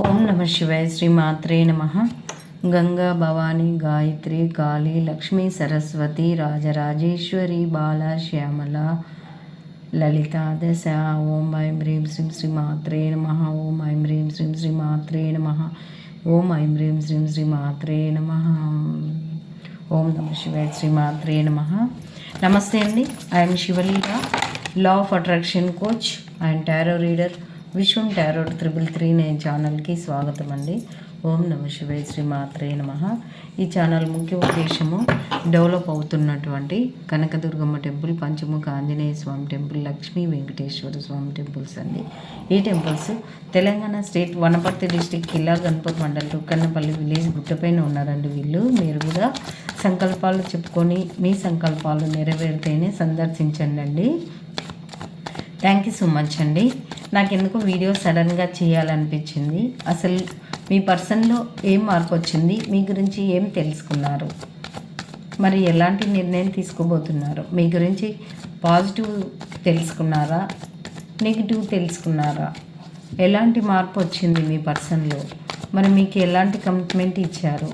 ఓం నమ శివాయ శ్రీ మాత్రే నమ. గంగా భవానీ గాయత్రి కాళీ లక్ష్మీ సరస్వతి రాజరాజేశ్వరి బాల శ్యామల లలిత దశ. ఓం ఐం హ్రీం శ్రీం శ్రీ మాత్రే నమ. ఓం ఐం హ్రీం శ్రీం శ్రీ మాత్రే నమ. ఓం ఐం హ్రీం శ్రీం శ్రీ మాత్రే నమ. ఓం నమ శివాయ శ్రీ మాత్రే నమ. నమస్తే అండి. I'm Sivaleela law of attraction coach and tarot reader Vishwam tarot triple three nine ఛానల్కి స్వాగతం అండి. ఓం నమ శివే శ్రీ మాత్రే నమ. ఈ ఛానల్ ముఖ్య ఉద్దేశము డెవలప్ అవుతున్నటువంటి Kanakadurgamma temple Panchamukha Anjaneya Swamy temple Lakshmi Venkateswara Swamy temples అండి. ఈ temples Telangana state Wanaparthy district Killa Ganapathi mandal Rukkannapalli village గుట్టపైన ఉన్నారండి వీళ్ళు. మీరు కూడా సంకల్పాలు చెప్పుకొని మీ సంకల్పాలు నెరవేరితేనే సందర్శించండి థ్యాంక్ యూ సో మచ్ అండి. నాకు ఎందుకు వీడియో సడన్గా చేయాలనిపించింది. అసలు మీ పర్సన్లో ఏం మార్పు వచ్చింది? మీ గురించి ఏం తెలుసుకున్నారు? మరి ఎలాంటి నిర్ణయం తీసుకోబోతున్నారు? మీ గురించి పాజిటివ్ తెలుసుకున్నారా? నెగిటివ్ తెలుసుకున్నారా? ఎలాంటి మార్పు వచ్చింది మీ పర్సన్లో మరి మీకు ఎలాంటి కమిట్మెంట్ ఇచ్చారు?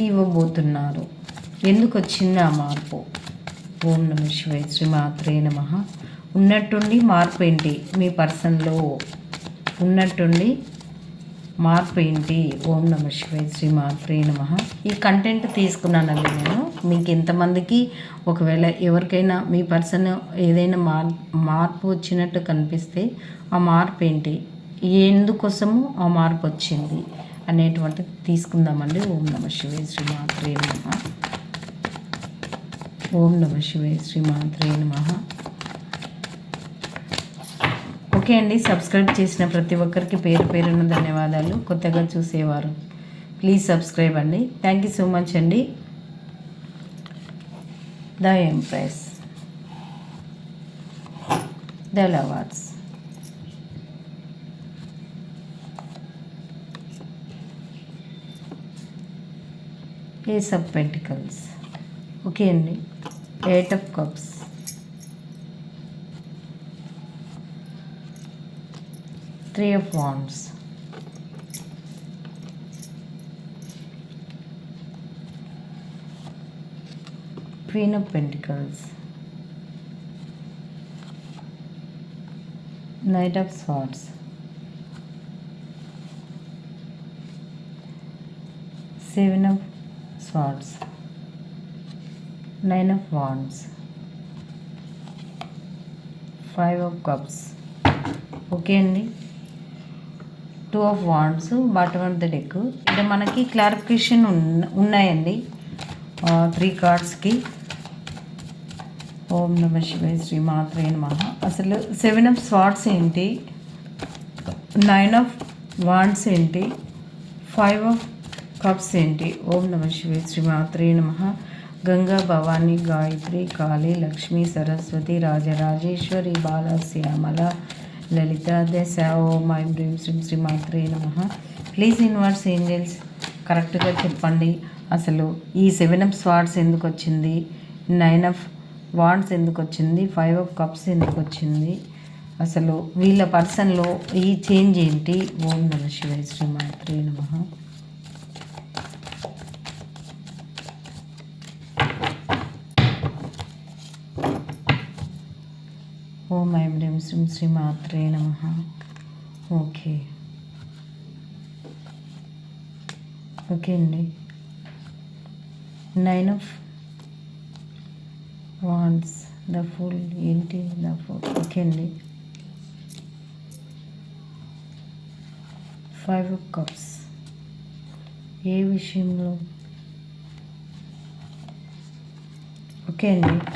ఇవ్వబోతున్నారు. ఎందుకు వచ్చింది ఆ మార్పు? ఓం నమ శివాయ. శ్రీమాత్రే నమ. ఉన్నట్టుండి మార్పు ఏంటి? మీ పర్సన్లో ఉన్నట్టుండి మార్పు ఏంటి? ఓం నమ శివాయ శ్రీ మాత్రే నమ. ఈ కంటెంట్ తీసుకున్నానండి నేను. మీకు ఎంతమందికి ఒకవేళ ఎవరికైనా మీ పర్సన్ ఏదైనా మార్ మార్పు వచ్చినట్టు కనిపిస్తే ఆ మార్పు ఏంటి? ఎందుకోసము ఆ మార్పు వచ్చింది అనేటువంటిది తీసుకుందామండి. ఓం నమ శివాయ శ్రీ మాత్రే నమ. ఓం నమ శివాయ శ్రీ మాత్రే నమ. ఓకే అండి. సబ్స్క్రైబ్ చేసిన ప్రతి ఒక్కరికి పేరు పేరున ధన్యవాదాలు. కొత్తగా చూసేవారు ప్లీజ్ సబ్స్క్రైబ్ అండి. థ్యాంక్ యూ సో మచ్ అండి. The empress the lovers. Ace of pentacles? Okay అండి. Eight of cups. Three of wands queen of pentacles knight of swords seven of swords nine of wands five of cups okay అండి two of wands bottom of the deck. ఇక్కడ మనకి clarification ఉన్నాయండి. Three కార్డ్స్కి ఓం నమ శివాయ శ్రీ మాత్రే నమ. అసలు seven of swords ఏంటి? నైన్ ఆఫ్ వాండ్స్ ఏంటి? ఫైవ్ ఆఫ్ కప్స్ ఏంటి? ఓం నమ శివాయ శ్రీ మాత్రే నమ. గంగా భవానీ గాయత్రి కాళీ లక్ష్మీ సరస్వతి రాజరాజేశ్వరి బాల శ్యామల లలిత దేశావో ఓం ఐం హ్రీం శ్రీం శ్రీ మాత్రే నమ. ప్లీజ్ ఇన్వర్స్ ఏంజల్స్ కరెక్ట్గా చెప్పండి. అసలు ఈ సెవెన్ ఆఫ్ స్వార్డ్స్ ఎందుకు వచ్చింది? నైన్ ఆఫ్ వాండ్స్ ఎందుకు వచ్చింది? ఫైవ్ ఆఫ్ కప్స్ ఎందుకు వచ్చింది? అసలు వీళ్ళ పర్సన్లో ఈ చేంజ్ ఏంటి? ఓం నమ శివాయ శ్రీ మాత్రే నమ ఓం ఐం హ్రీం శ్రీ శ్రీ మాత్రే నమ. ఓకే. ఓకే అండి. Nine of wands the fool ఏంటి? ద ఫుల్ ఓకే అండి. ఫైవ్ ఆఫ్ కప్స్ ఏ విషయంలో? ఓకే అండి.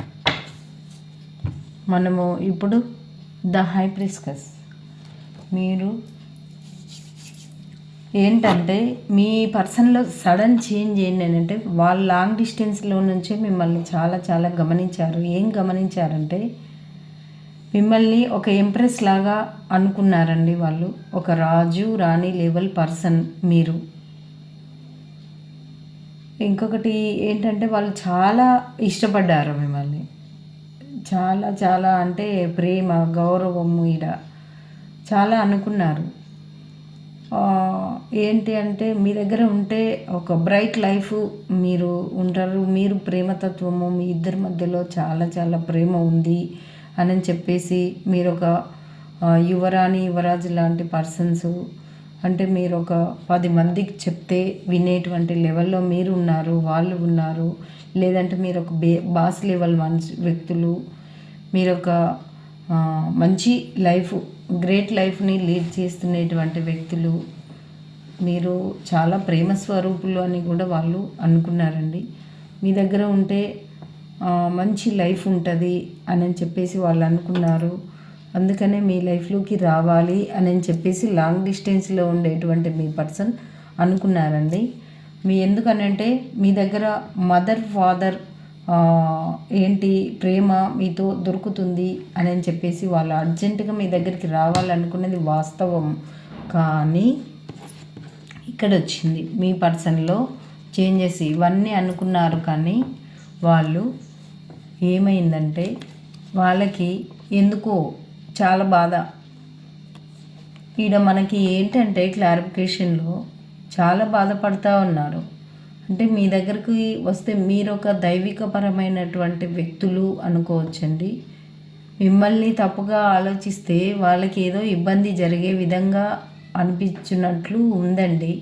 మనము ఇప్పుడు ద హైప్రిస్కస్ మీరు ఏంటంటే మీ పర్సన్లో సడన్ చేంజ్ ఏంటంటే వాళ్ళు లాంగ్ డిస్టెన్స్లో నుంచే మిమ్మల్ని చాలా చాలా గమనించారు. ఏం గమనించారంటే మిమ్మల్ని ఒక ఎంప్రెస్ లాగా అనుకున్నారండి వాళ్ళు. ఒక రాజు రాణి లెవెల్ పర్సన్ మీరు. ఇంకొకటి ఏంటంటే వాళ్ళు చాలా ఇష్టపడ్డారు మిమ్మల్ని. చాలా చాలా అంటే ప్రేమ గౌరవము ఈడ. చాలా అనుకున్నారు. ఏంటి అంటే మీ దగ్గర ఉంటే ఒక బ్రైట్ లైఫ్ మీరు ఉంటారు. మీరు ప్రేమతత్వము మీ ఇద్దరి మధ్యలో చాలా చాలా ప్రేమ ఉంది అని చెప్పేసి మీరు ఒక యువరాణి యువరాజు లాంటి పర్సన్స్ అంటే మీరు ఒక పది మందికి చెప్తే వినేటువంటి లెవెల్లో మీరు ఉన్నారు వాళ్ళు ఉన్నారు. లేదంటే మీరు ఒక బే బాస్ లెవెల్ మనిషి వ్యక్తులు మీరు ఒక మంచి లైఫ్ గ్రేట్ లైఫ్ని లీడ్ చేస్తున్నటువంటి వ్యక్తులు. మీరు చాలా ప్రేమ స్వరూపులు అని కూడా వాళ్ళు అనుకున్నారండి. మీ దగ్గర ఉంటే మంచి లైఫ్ ఉంటుంది అని చెప్పేసి వాళ్ళు అనుకున్నారు. అందుకనే మీ లైఫ్లోకి రావాలి అని చెప్పేసి లాంగ్ డిస్టెన్స్లో ఉండేటువంటి మీ పర్సన్ అనుకున్నారండి. మీ ఎందుకనంటే మీ దగ్గర మదర్ ఫాదర్ ఏంటి ప్రేమ మీతో దొరుకుతుంది అని చెప్పేసి వాళ్ళు అర్జెంటుగా మీ దగ్గరికి రావాలనుకున్నది వాస్తవం. కానీ ఇక్కడ వచ్చింది. మీ పర్సన్లో చేంజెస్ ఇవన్నీ అనుకున్నారు కానీ వాళ్ళు ఏమైందంటే వాళ్ళకి ఎందుకో చాలా బాధ. ఈడ మనకి ఏంటంటే క్లారిఫికేషన్లో చాలా బాధపడుతూ ఉన్నారు. అంటే మీ దగ్గరికి వస్తే మీరు ఒక దైవికపరమైనటువంటి వ్యక్తులు అనుకోవచ్చండి. మిమ్మల్ని తప్పుగా ఆలోచిస్తే వాళ్ళకి ఏదో ఇబ్బంది జరిగే విధంగా అనిపించినట్లు ఉందండి.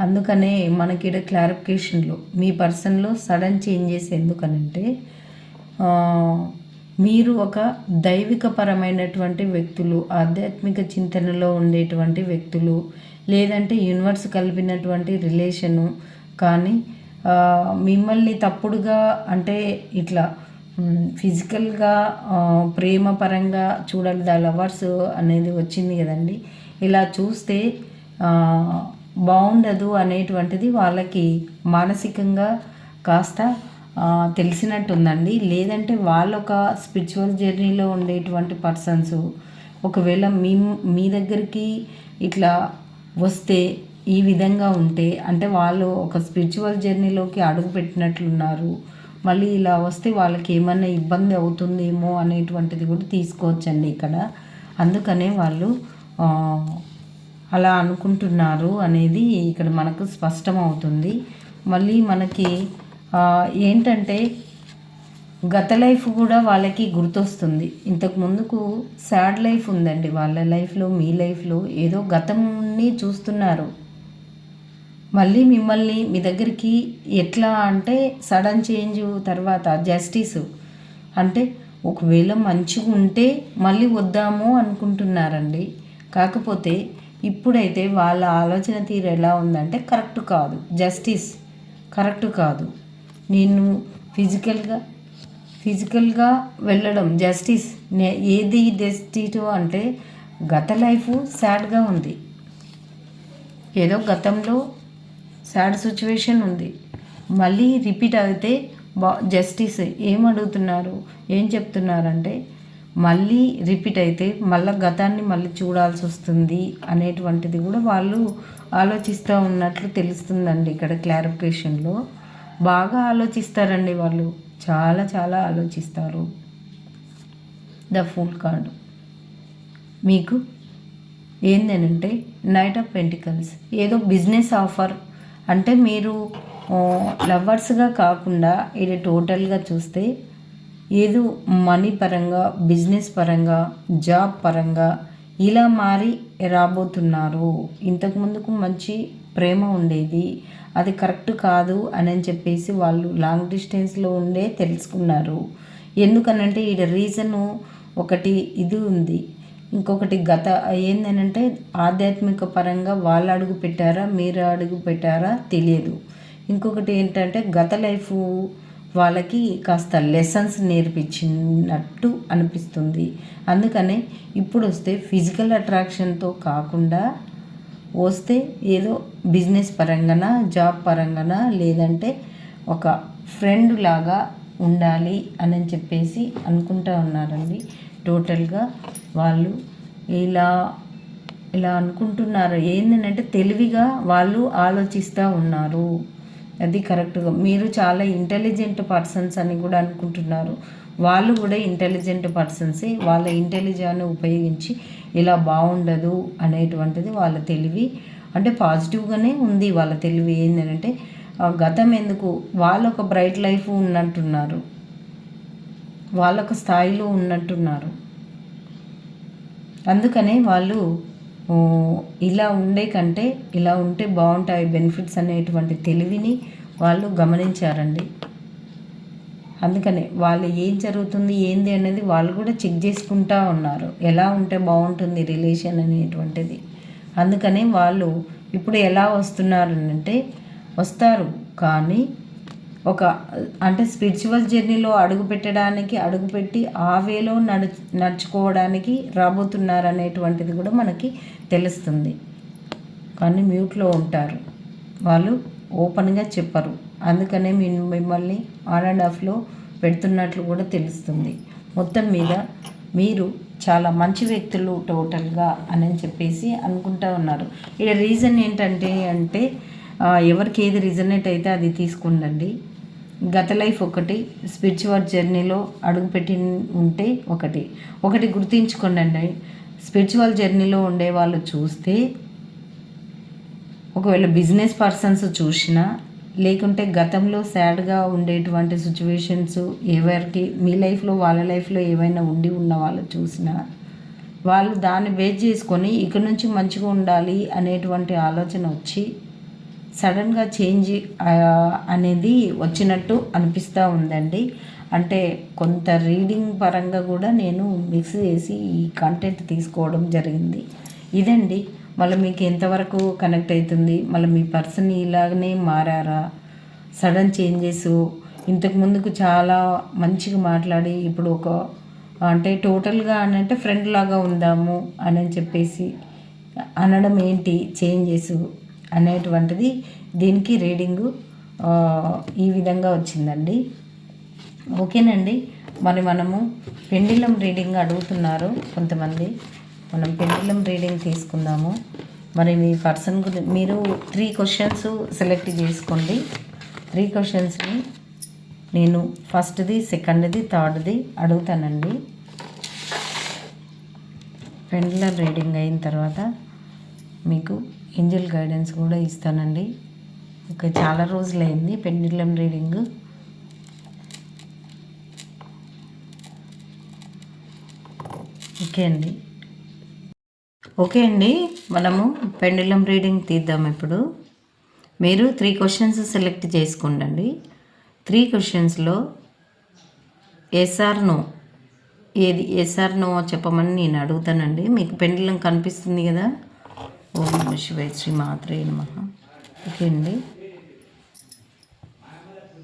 అందుకనే మనకి ఇక్కడ క్లారిఫికేషన్లో మీ పర్సన్లో సడన్ చేంజెస్ ఎందుకనంటే మీరు ఒక దైవికపరమైనటువంటి వ్యక్తులు ఆధ్యాత్మిక చింతనలో ఉండేటువంటి వ్యక్తులు లేదంటే యూనివర్స్ కలిపినటువంటి రిలేషను కానీ మిమ్మల్ని తప్పుడుగా అంటే ఇట్లా ఫిజికల్గా ప్రేమ పరంగా చూడాలి ద లవర్స్ అనేది వచ్చింది కదండి. ఇలా చూస్తే బాగుండదు అనేటువంటిది వాళ్ళకి మానసికంగా కాస్త తెలిసినట్టుందండి. లేదంటే వాళ్ళ ఒక స్పిరిచువల్ జర్నీలో ఉండేటువంటి పర్సన్స్ ఒకవేళ మీ మీ దగ్గరికి ఇట్లా వస్తే ఈ విధంగా ఉంటే అంటే వాళ్ళు ఒక స్పిరిచువల్ జర్నీలోకి అడుగు పెట్టినట్లున్నారు మళ్ళీ ఇలా వస్తే వాళ్ళకి ఏమన్నా ఇబ్బంది అవుతుందేమో అనేటువంటిది కూడా తీసుకోవచ్చండి ఇక్కడ. అందుకనే వాళ్ళు అలా అనుకుంటున్నారు అనేది ఇక్కడ మనకు స్పష్టమవుతుంది. మళ్ళీ మనకి ఏంటంటే గత లైఫ్ కూడా వాళ్ళకి గుర్తొస్తుంది. ఇంతకు ముందుకు సాడ్ లైఫ్ ఉందండి. వాళ్ళ లైఫ్లో మీ లైఫ్లో ఏదో గతంని చూస్తున్నారు. మళ్ళీ మిమ్మల్ని మీ దగ్గరికి ఎట్లా అంటే సడన్ చేంజ్ తర్వాత జస్టిస్. అంటే ఒకవేళ మంచిగా ఉంటే మళ్ళీ వద్దాము అనుకుంటున్నారండి. కాకపోతే ఇప్పుడైతే వాళ్ళ ఆలోచన తీరు ఎలా ఉందంటే కరెక్ట్ కాదు. జస్టిస్ కరెక్ట్ కాదు. నేను ఫిజికల్గా ఫిజికల్గా వెళ్ళడం జస్టిస్ ఏది జస్టిస్ అంటే గత లైఫ్ సాడ్గా ఉంది. ఏదో గతంలో సాడ్ సిచ్యువేషన్ ఉంది. మళ్ళీ రిపీట్ అయితే బా జస్టిస్ ఏం అడుగుతున్నారు ఏం చెప్తున్నారంటే మళ్ళీ రిపీట్ అయితే మళ్ళీ గతాన్ని మళ్ళీ చూడాల్సి వస్తుంది అనేటువంటిది కూడా వాళ్ళు ఆలోచిస్తూ ఉన్నట్లు తెలుస్తుందండి ఇక్కడ క్లారిఫికేషన్లో. బాగా ఆలోచిస్తారండి వాళ్ళు. చాలా చాలా ఆలోచిస్తారు. The fool card. మీకు ఏంటంటే నైట్ ఆఫ్ పెంటికల్స్. ఏదో బిజినెస్ ఆఫర్ అంటే మీరు లవర్స్గా కాకుండా ఇది టోటల్గా చూస్తే ఏదో మనీ పరంగా బిజినెస్ పరంగా జాబ్ పరంగా ఇలా మారి రాబోతున్నారు. ఇంతకు ముందుకు మంచి ప్రేమ ఉండేది. అది కరెక్ట్ కాదు అని చెప్పేసి వాళ్ళు లాంగ్ డిస్టెన్స్లో ఉండే తెలుసుకున్నారు. ఎందుకనంటే ఈ రీజను ఒకటి ఇది ఉంది. ఇంకొకటి గత ఏంటనంటే ఆధ్యాత్మిక పరంగా వాళ్ళు అడుగు పెట్టారా మీరు అడుగు పెట్టారా తెలియదు. ఇంకొకటి ఏంటంటే గత లైఫ్ వాళ్ళకి కాస్త లెసన్స్ నేర్పించినట్టు అనిపిస్తుంది. అందుకనే ఇప్పుడు వస్తే ఫిజికల్ అట్రాక్షన్తో కాకుండా వస్తే ఏదో బిజినెస్ పరంగాన జాబ్ పరంగాన లేదంటే ఒక ఫ్రెండ్ లాగా ఉండాలి అని చెప్పేసి అనుకుంటా ఉన్నారండి. టోటల్గా వాళ్ళు ఇలా ఇలా అనుకుంటున్నారు. ఏంటంటే తెలివిగా వాళ్ళు ఆలోచిస్తూ ఉన్నారు. అది కరెక్ట్గా. మీరు చాలా ఇంటెలిజెంట్ పర్సన్స్ అని కూడా అనుకుంటున్నారు. వాళ్ళు కూడా ఇంటెలిజెంట్ పర్సన్సే. వాళ్ళ ఇంటెలిజెన్స్ ఉపయోగించి ఇలా బాగుండదు అనేటువంటిది వాళ్ళ తెలివి. అంటే పాజిటివ్గానే ఉంది వాళ్ళ తెలివి. ఏంటంటే గతం ఎందుకు? వాళ్ళు ఒక బ్రైట్ లైఫ్ ఉన్నట్టున్నారు. వాళ్ళొక స్థాయిలో ఉన్నట్టున్నారు. అందుకనే వాళ్ళు ఇలా ఉండే కంటే ఇలా ఉంటే బాగుంటాయి బెనిఫిట్స్ అనేటువంటి తెలివిని వాళ్ళు గమనించారండి. అందుకనే వాళ్ళు ఏం జరుగుతుంది ఏంది అనేది వాళ్ళు కూడా చెక్ చేసుకుంటా ఉన్నారు. ఎలా ఉంటే బాగుంటుంది రిలేషన్ అనేటువంటిది. అందుకనే వాళ్ళు ఇప్పుడు ఎలా వస్తున్నారు అంటే వస్తారు కానీ ఒక అంటే స్పిరిచువల్ జర్నీలో అడుగు పెట్టడానికి అడుగుపెట్టి ఆ వేలో నడు నడుచుకోవడానికి రాబోతున్నారు అనేటువంటిది కూడా మనకి తెలుస్తుంది. కానీ మ్యూట్లో ఉంటారు. వాళ్ళు ఓపెన్గా చెప్పరు. అందుకనే మేము మిమ్మల్ని ఆన్ అండ్ ఆఫ్లో పెడుతున్నట్లు కూడా తెలుస్తుంది. మొత్తం మీద మీరు చాలా మంచి వ్యక్తులు టోటల్గా అని చెప్పేసి అనుకుంటా ఉన్నారు. ఇక్కడ రీజన్ ఏంటంటే అంటే ఎవరికి ఏది రిజనేట్ అయితే అది తీసుకుండండి. గత లైఫ్ ఒకటి స్పిరిచువల్ జర్నీలో అడుగుపెట్టి ఉంటే ఒకటి. ఒకటి గుర్తించుకోండి స్పిరిచువల్ జర్నీలో ఉండే వాళ్ళు చూస్తే ఒకవేళ బిజినెస్ పర్సన్స్ చూసినా లేకుంటే గతంలో సాడ్గా ఉండేటువంటి సిచ్యువేషన్స్ ఎవరికి మీ లైఫ్లో వాళ్ళ లైఫ్లో ఏవైనా ఉండి ఉన్న వాళ్ళు చూసినా వాళ్ళు దాన్ని బేస్ చేసుకొని ఇక్కడి నుంచి మంచిగా ఉండాలి అనేటువంటి ఆలోచన వచ్చి సడన్గా చేంజ్ అనేది వచ్చినట్టు అనిపిస్తూ ఉందండి. అంటే కొంత రీడింగ్ పరంగా కూడా నేను మిక్స్ చేసి ఈ కంటెంట్ తీసుకోవడం జరిగింది. ఇదండి. మళ్ళీ మీకు ఎంతవరకు కనెక్ట్ అవుతుంది? మళ్ళీ మీ పర్సన్ ఇలాగనే మారారా? Sudden changes. ఇంతకు ముందుకు చాలా మంచిగా మాట్లాడి ఇప్పుడు ఒక అంటే టోటల్గా అని అంటే ఫ్రెండ్ లాగా ఉందాము అని చెప్పేసి అనడం ఏంటి? చేంజెస్. అనేటువంటిది దీనికి రీడింగు ఈ విధంగా వచ్చిందండి. ఓకేనండి. మరి మనము పెండిలం రీడింగ్ అడుగుతున్నారు కొంతమంది. మనం పెండిలం రీడింగ్ తీసుకుందాము. మరి మీ పర్సన్ గురించి మీరు త్రీ క్వశ్చన్స్ సెలెక్ట్ చేసుకోండి. త్రీ క్వశ్చన్స్ని నేను ఫస్ట్ది సెకండ్ది థర్డ్ది అడుగుతానండి. పెండిలం రీడింగ్ అయిన తర్వాత మీకు ఏంజల్ గైడెన్స్ కూడా ఇస్తానండి. ఓకే చాలా రోజులైంది పెండిలం రీడింగ్. ఓకే అండి. ఓకే అండి మనము పెండిలం రీడింగ్ తీద్దాం ఇప్పుడు. మీరు త్రీ క్వశ్చన్స్ సెలెక్ట్ చేసుకోండి త్రీ క్వశ్చన్స్లో ఎస్ఆర్ నో ఏది ఎస్ఆర్ నో చెప్పమని నేను అడుగుతానండి. మీకు పెండిలం కనిపిస్తుంది కదా? ఓం నమ శివై శ్రీ మాత్రే నమ. ఓకే అండి.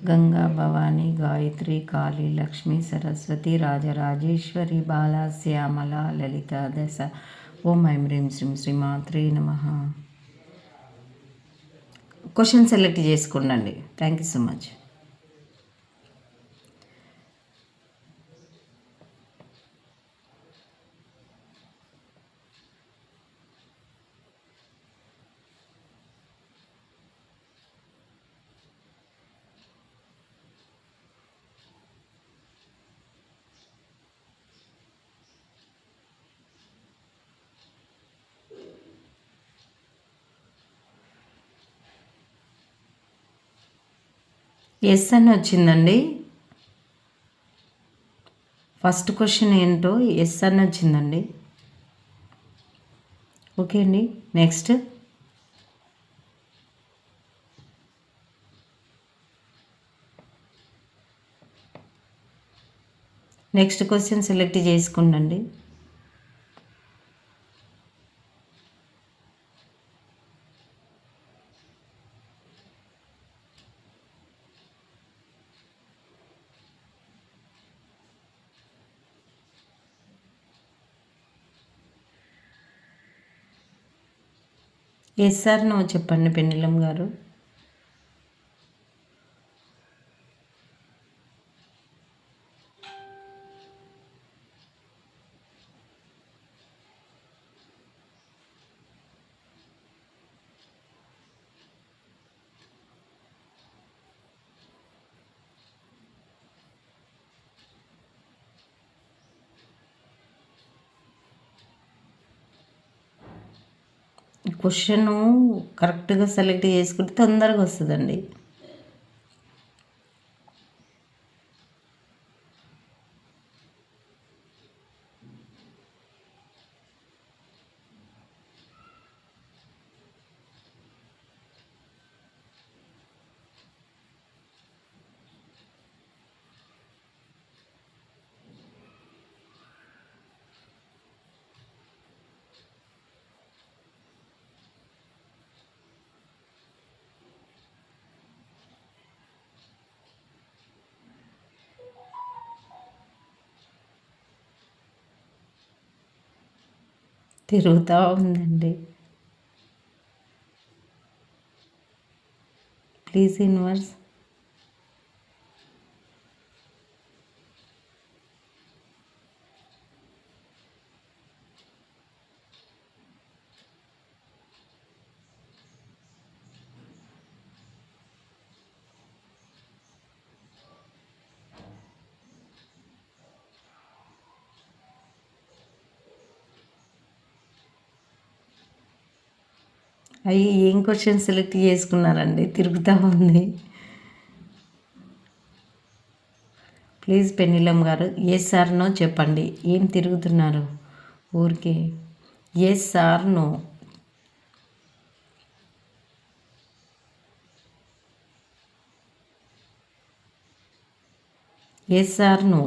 గంగా భవాని గాయత్రి కాళీ లక్ష్మి సరస్వతి రాజరాజేశ్వరి బాల శ్యామల లలిత దశ. ఓం ఐం హ్రీం శ్రీం శ్రీ మాత్రే నమ. Question select చేసుకుండండి thank you so much. Yes అని వచ్చిందండి. ఫస్ట్ క్వశ్చన్ ఏంటో ఎస్ అని వచ్చిందండి. ఓకే అండి నెక్స్ట్ నెక్స్ట్ క్వశ్చన్ సెలెక్ట్ చేసుకుండండి. ఎస్ సార్ నో చెప్పండి పెన్నెలం గారు. క్వశ్చన్ కరెక్ట్గా సెలెక్ట్ చేసుకుంటే తొందరగా వస్తుందండి. తిరుగుతూ ఉందండి. ప్లీజ్ ఇన్వర్స్ అవి ఏం క్వశ్చన్ సెలెక్ట్ చేసుకున్నారండి? తిరుగుతూ ఉంది. ప్లీజ్ పెన్నిలం గారు ఎస్ సార్ నో చెప్పండి. ఏం తిరుగుతున్నారు ఊరికే? Yes or no yes or no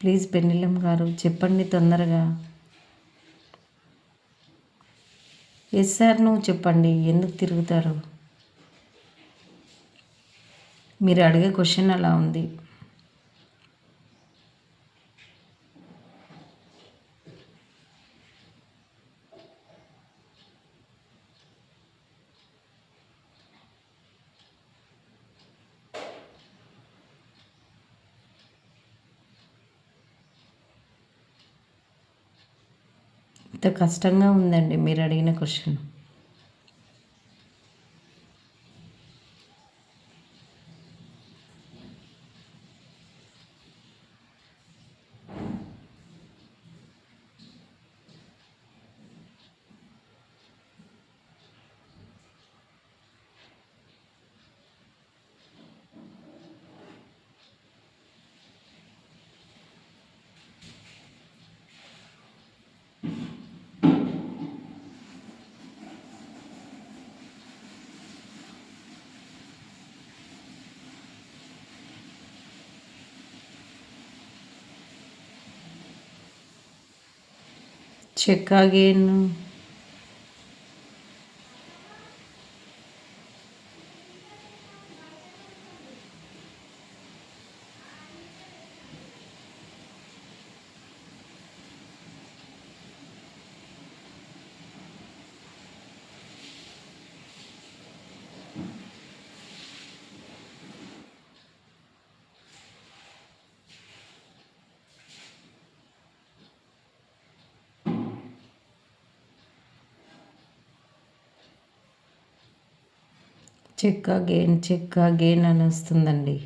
please pendulum గారు చెప్పండి తొందరగా. ఎస్ సార్ నువ్వు చెప్పండి ఎందుకు తిరుగుతారు? మీరు అడిగే క్వశ్చన్ అలా ఉంది. ఎంత కష్టంగా ఉందండి మీరు అడిగిన క్వశ్చన్. చెక్ చెక్క గేన్ చెక్క గేన్ అని వస్తుందండి.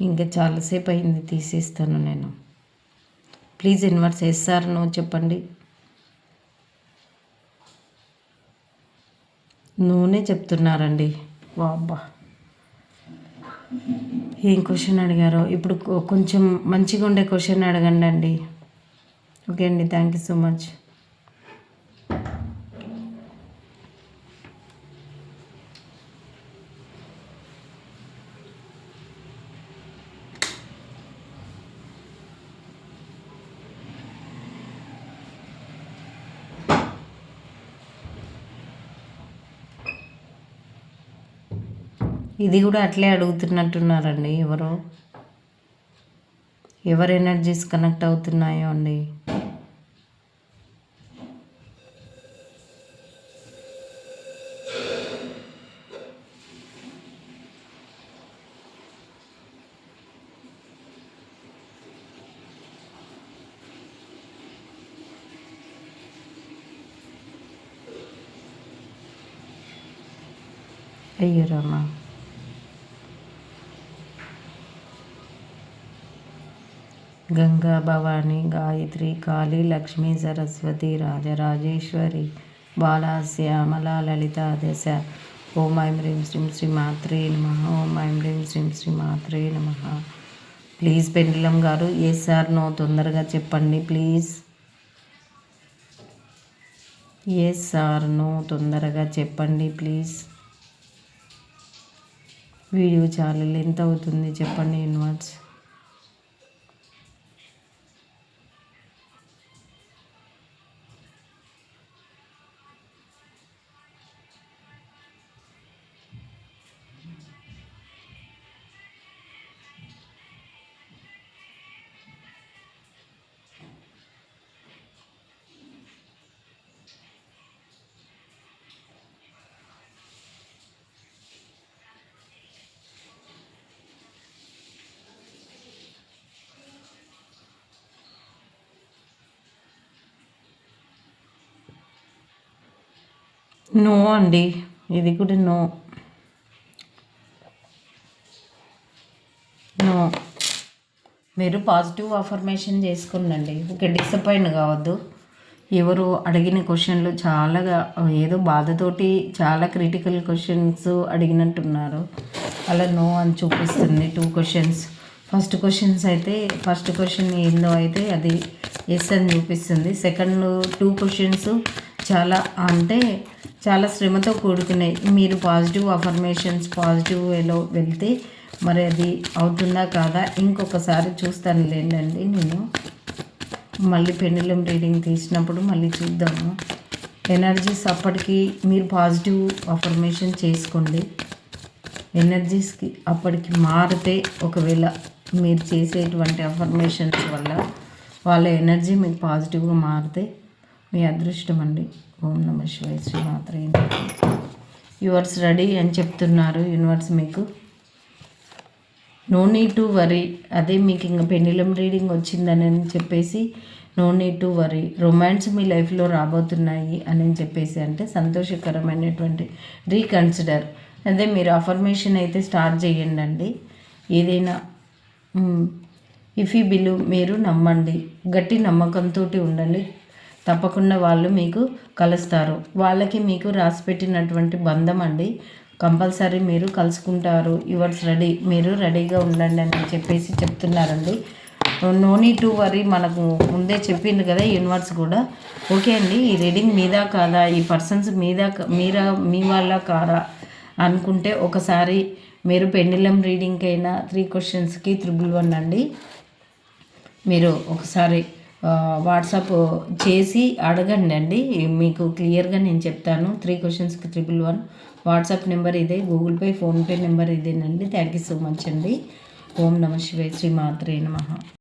ఇంకా చాలాసేపు అయింది తీసేస్తాను నేను. ప్లీజ్ ఇన్వర్స్ ఎస్ఆర్ నో చెప్పండి. నూనె చెప్తున్నారండి. వాబ్బా. ఏం క్వశ్చన్ అడిగారో? ఇప్పుడు కొంచెం మంచిగా ఉండే క్వశ్చన్ అడగండి అండి ఓకే అండి థ్యాంక్ యూ సో మచ్. ఇది కూడా అట్లే అడుగుతున్నట్టున్నారండి ఎవరు. ఎవరు ఎనర్జీస్ కనెక్ట్ అవుతున్నాయో అండి. అయ్యో రామా. గంగా భవాని గాయత్రి కాళీ లక్ష్మీ సరస్వతి రాజరాజేశ్వరి బాలాశ్యామల లలిత దశ. ఓం ఐం హ్రీం శ్రీం శ్రీ మాత్రే నమ. ఓం ఐం హ్రీం శ్రీం శ్రీ మాత్రే నమ. ప్లీజ్ పెండిలం గారు ఏ సార్ నో తొందరగా చెప్పండి ప్లీజ్. ఎస్ సార్ నో తొందరగా చెప్పండి ప్లీజ్. వీడియో చాలా లెంత్ అవుతుంది చెప్పండి ఇన్వర్ట్స్ నో అండి. ఇది కూడా నో. నో. మీరు పాజిటివ్ అఫర్మేషన్ చేసుకుండండి ఓకే డిసప్పాయింట్ కావద్దు. ఎవరు అడిగిన క్వశ్చన్లు చాలా ఏదో బాధతోటి చాలా క్రిటికల్ క్వశ్చన్స్ అడిగినట్టున్నారు. అలా నో అని చూపిస్తుంది టూ క్వశ్చన్స్. ఫస్ట్ క్వశ్చన్స్ అయితే ఫస్ట్ క్వశ్చన్ ఏందో అయితే అది ఎస్ అని చూపిస్తుంది. సెకండ్ టూ క్వశ్చన్స్ చాలా అంటే చాలా శ్రమతో కూడుకున్నాయి. మీరు పాజిటివ్ అఫర్మేషన్స్ పాజిటివ్ వేలో వెళ్తే మరి అది అవుతుందా కాదా? ఇంకొకసారి చూస్తాను లేండి నేను. మళ్ళీ పెండులం రీడింగ్ తీసినప్పుడు మళ్ళీ చూద్దాము. ఎనర్జీస్ అప్పటికి మీరు పాజిటివ్ అఫర్మేషన్ చేసుకోండి. ఎనర్జీస్కి అప్పటికి మారితే ఒకవేళ మీరు చేసేటువంటి అఫర్మేషన్స్ వల్ల వాళ్ళ ఎనర్జీ మీకు పాజిటివ్గా మారితే మీ అదృష్టం అండి. ఓం నమ శివాయ శ్రీమాత్రే యువర్స్ రెడీ అని చెప్తున్నారు యూనివర్స్ మీకు. No need to worry. అదే మీకు ఇంకా పెండిలం రీడింగ్ వచ్చిందని చెప్పేసి no need to worry. Romance మీ లైఫ్లో రాబోతున్నాయి అని చెప్పేసి అంటే సంతోషకరమైనటువంటి రీకన్సిడర్. అదే మీరు అఫర్మేషన్ అయితే స్టార్ట్ చేయండి అండి. ఏదైనా ఇఫ్ ఈ మీరు నమ్మండి. గట్టి నమ్మకంతో ఉండండి. తప్పకుండా వాళ్ళు మీకు కలుస్తారు. వాళ్ళకి మీకు రాసి పెట్టినటువంటి బంధం అండి. కంపల్సరీ మీరు కలుసుకుంటారు. యువర్స్ రెడీ మీరు రెడీగా ఉండండి అని చెప్పేసి చెప్తున్నారండి. నో నీ టు వరీ మనకు ముందే చెప్పింది కదా యూనివర్స్ కూడా. ఓకే అండి ఈ రీడింగ్ మీద కాదా? ఈ పర్సన్స్ మీద మీరా మీ వాళ్ళ కారా? అనుకుంటే ఒకసారి మీరు పెండిలం రీడింగ్కి అయినా త్రీ క్వశ్చన్స్కి త్రిబుల్ వన్ అండి. మీరు ఒకసారి వాట్సాప్ చేసి అడగండి అండి మీకు క్లియర్గా నేను చెప్తాను. త్రీ క్వశ్చన్స్కి ట్రిపుల్ వన్. వాట్సాప్ నెంబర్ ఇదే గూగుల్ పే ఫోన్పే నెంబర్ ఇదేనండి. థ్యాంక్ యూ సో మచ్ అండి. ఓం నమ శివాయ శ్రీ మాత్రే నమ.